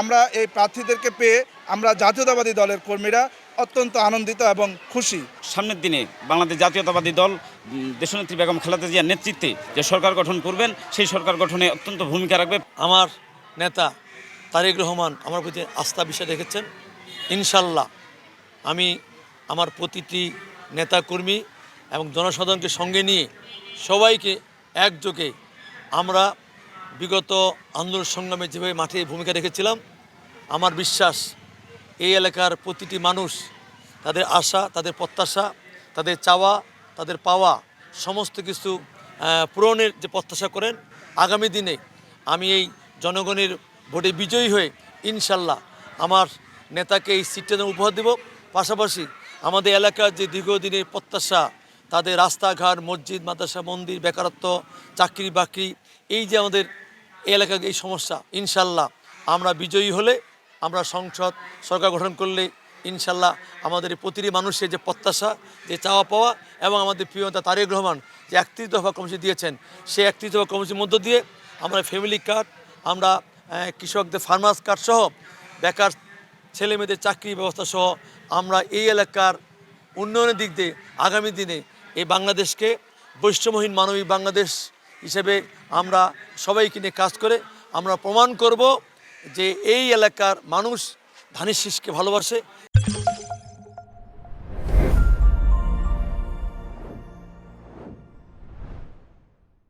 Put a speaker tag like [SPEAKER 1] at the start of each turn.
[SPEAKER 1] আমরা এই প্রার্থীদেরকে পেয়ে আমরা জাতীয়তাবাদী দলের কর্মীরা অত্যন্ত আনন্দিত এবং খুশি।
[SPEAKER 2] সামনের দিনে বাংলাদেশ জাতীয়তাবাদী দল দেশনেত্রী বেগম খালেদা জিয়ার নেতৃত্বে যে সরকার গঠন করবেন সেই সরকার গঠনে অত্যন্ত ভূমিকা রাখবে।
[SPEAKER 3] আমার নেতা তারেক রহমান আমার প্রতি আস্থা বিশ্বাস রেখেছেন। ইনশাল্লাহ আমি আমার প্রতিটি নেতাকর্মী এবং জনসাধারণকে সঙ্গে নিয়ে সবাইকে একযোগে আমরা বিগত আন্দোলন সংগ্রামে যেভাবে মাঠে ভূমিকা রেখেছিলাম, আমার বিশ্বাস এই এলাকার প্রতিটি মানুষ তাদের আশা, তাদের প্রত্যাশা, তাদের চাওয়া, তাদের পাওয়া সমস্ত কিছু পূরণের যে প্রত্যাশা করেন, আগামী দিনে আমি এই জনগণের ভোটে বিজয়ী হয়ে ইনশাল্লাহ আমার নেতাকে এই সিটটা উপহার দেব। পাশাপাশি আমাদের এলাকার যে দীর্ঘদিনের প্রত্যাশা তাদের রাস্তাঘাট, মসজিদ, মাদ্রাসা, মন্দির, বেকারত্ব, চাকরি বাকরি, এই যে আমাদের এলাকার এই সমস্যা, ইনশাল্লাহ আমরা বিজয়ী হলে আমরা সংসদ সরকার গঠন করলে ইনশাল্লাহ আমাদের প্রতিটি মানুষের যে প্রত্যাশা, যে চাওয়া পাওয়া এবং আমাদের প্রিয় নেতা তারেক রহমান যে একত্রিশ দফা কমিটি দিয়েছেন, সেই একত্রিশ দফা কমিটির মধ্য দিয়ে আমরা ফ্যামিলি কার্ড আমরা কৃষকদের ফার্মার্স কার্ড সহ বেকার ছেলে মেয়েদের চাকরি ব্যবস্থা সহ আমরা এই এলাকার উন্নয়নের দিক দিয়ে আগামী দিনে এই বাংলাদেশকে বৈষম্যহীন মানবিক বাংলাদেশ হিসেবে আমরা সবাইকে নিয়ে কাজ করে আমরা প্রমাণ করব যে এই এলাকার মানুষ ধানের শীষকে ভালোবাসে।